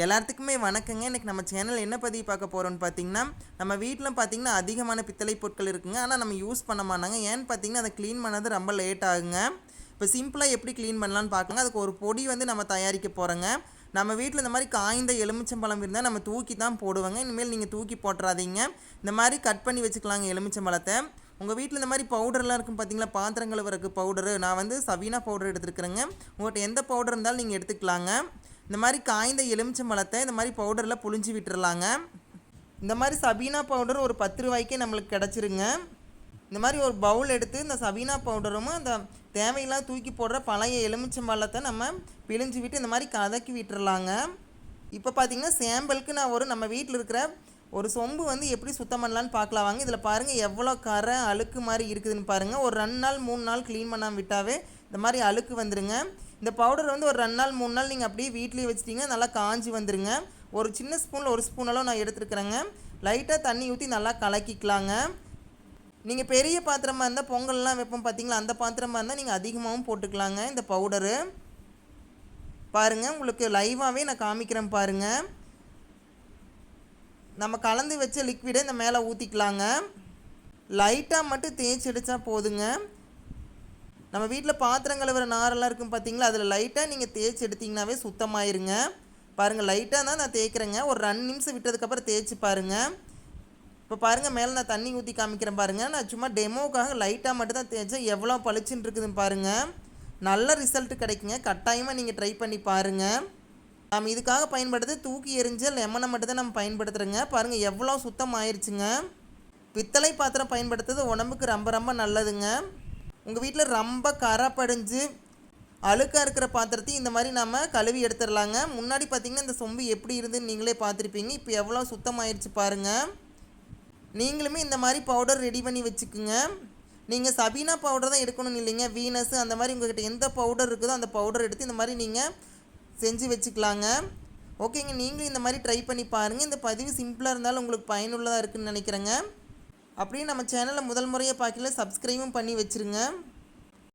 எல்லாத்துக்குமே வணக்கங்க. இன்றைக்கி நம்ம சேனல் என்ன பதிவு பார்க்க போகிறோம்னு பார்த்தீங்கன்னா நம்ம வீட்டில் பார்த்தீங்கன்னா அதிகமான பித்தளை பொருட்கள் இருக்குங்க. ஆனால் நம்ம யூஸ் பண்ண மாட்டாங்க. ஏன்னு பார்த்தீங்கன்னா அதை க்ளீன் பண்ணது ரொம்ப லேட் ஆகுங்க. இப்போ சிம்பிளாக எப்படி க்ளீன் பண்ணலான்னு பார்க்கலாங்க அதுக்கு ஒரு பொடி வந்து நம்ம தயாரிக்க போகிறோங்க நம்ம வீட்டில் இந்த மாதிரி காய்ந்த எலுமிச்சம்பழம் இருந்தால் நம்ம தூக்கி தான் போடுவாங்க. இனிமேல் நீங்கள் தூக்கி போட்டுறாதீங்க. இந்த மாதிரி கட் பண்ணி வச்சுக்கலாங்க எலுமிச்சம்பழத்தை. உங்கள் வீட்டில் இந்த மாதிரி பவுடர்லாம் இருக்கும் பார்த்தீங்களா பாத்திரம் கழுவுறக்கு பவுடரு நான் வந்து சவீனா பவுடர் எடுத்துருக்குறேங்க. உங்கள்கிட்ட எந்த பவுடர் இருந்தாலும் நீங்கள் எடுத்துக்கலாங்க. இந்த மாதிரி காய்ந்த எலுமிச்சம்பழத்தை இந்த மாதிரி பவுடரில் புழிஞ்சு விட்டுறலாங்க. இந்த மாதிரி சபீனா பவுடர் ஒரு பத்து ரூபாய்க்கே நம்மளுக்கு கிடச்சிருங்க. இந்த மாதிரி ஒரு பவுல் எடுத்து இந்த சபீனா பவுடரும் அந்த தேவையெல்லாம் தூக்கி போடுற பழைய எலுமிச்சம்பழத்தை நம்ம பிழிஞ்சு விட்டு இந்த மாதிரி கதக்கி விட்டுறலாங்க. இப்போ பார்த்தீங்கன்னா சேம்பலுக்கு நான் ஒரு நம்ம வீட்டில் இருக்கிற ஒரு சொம்பு வந்து எப்படி சுத்தம் பண்ணலான்னு பார்க்கலாம் வாங்க இதில் பாருங்கள் எவ்வளோ கரை அழுக்கு மாதிரி இருக்குதுன்னு பாருங்கள் ஒரு ரெண்டு நாள் மூணு நாள் க்ளீன் பண்ணாமல் விட்டாவே இந்த மாதிரி அழுக்கு வந்துடுங்க இந்த பவுடர் வந்து ஒரு ரெண்டு நாள் மூணு நாள் நீங்கள் அப்படியே வீட்லேயே வச்சிட்டிங்க நல்லா காஞ்சி வந்துடுங்க ஒரு சின்ன ஸ்பூனில் ஒரு ஸ்பூன் அளவு நான் எடுத்துருக்குறேங்க. லைட்டாக தண்ணி ஊற்றி நல்லா கலக்கிக்கலாங்க. நீங்கள் பெரிய பாத்திரமாக இருந்தால் பொங்கல்லாம் வைப்போம் பார்த்தீங்களா அந்த பாத்திரமாக இருந்தால் நீங்கள் அதிகமாகவும் போட்டுக்கலாங்க இந்த பவுடரு பாருங்கள் உங்களுக்கு லைவாகவே நான் காமிக்கிறேன் பாருங்கள் நம்ம கலந்து வச்ச லிக்விடை இந்த மேலே ஊற்றிக்கலாங்க லைட்டாக மட்டும் தேய்ச்சி அடித்தா போதுங்க. நம்ம வீட்டில் பாத்திரம் கழுவுற நாரெல்லாம் இருக்கும் பார்த்தீங்களா? அதில் லைட்டாக நீங்கள் தேய்ச்சி எடுத்தீங்கன்னாவே சுத்தமாயிருங்க. பாருங்கள் லைட்டாக தான் நான் தேய்க்கிறேங்க. ஒரு ரெண்டு நிமிஷம் விட்டதுக்கப்புறம் தேய்ச்சி பாருங்கள் இப்போ பாருங்கள் மேலே நான் தண்ணி ஊற்றி காமிக்கிறேன் பாருங்கள் நான் சும்மா டெமோக்காக லைட்டாக மட்டும் தான் தேய்ச்சேன். எவ்வளோ பளிச்சுன்னு இருக்குதுன்னு பாருங்கள் நல்ல ரிசல்ட் கிடைக்குங்க. கட்டாயமாக நீங்கள் ட்ரை பண்ணி பாருங்கள் நம்ம இதுக்காக பயன்படுத்துறது தூக்கி எரிஞ்ச லெமனை மட்டும் தான் நம்ம பயன்படுத்துகிறோங்க பாருங்கள் எவ்வளோ சுத்தம் ஆயிடுச்சுங்க பித்தளை பாத்திரம் பயன்படுத்துறது உடம்புக்கு ரொம்ப ரொம்ப நல்லதுங்க. உங்கள் வீட்டில் ரொம்ப கரை படிஞ்சு அழுக்காக இருக்கிற பாத்திரத்தையும் இந்த மாதிரி நம்ம கழுவி எடுத்துடலாங்க. முன்னாடி பார்த்தீங்கன்னா இந்த சொம்பு எப்படி இருந்துன்னு நீங்களே பார்த்துருப்பீங்க இப்போ எவ்வளோ சுத்தமாயிருச்சு பாருங்கள் நீங்களுமே இந்த மாதிரி பவுடர் ரெடி பண்ணி வச்சுக்குங்க. நீங்கள் சபீனா பவுடர் தான் எடுக்கணும்னு இல்லைங்க. வீனஸ் அந்த மாதிரி உங்கள்கிட்ட எந்த பவுடர் இருக்குதோ அந்த பவுடர் எடுத்து இந்த மாதிரி நீங்கள் செஞ்சு வச்சுக்கலாங்க. ஓகேங்க நீங்களும் இந்த மாதிரி ட்ரை பண்ணி பாருங்கள் இந்த பதிவு சிம்பிளாக இருந்தாலும் உங்களுக்கு பயனுள்ளதாக இருக்குன்னு நினைக்கிறேங்க. அப்படியே நம்ம சேனலை முதல் முறையாக பார்க்கல சப்ஸ்கிரைபும் பண்ணி வச்சுருங்க.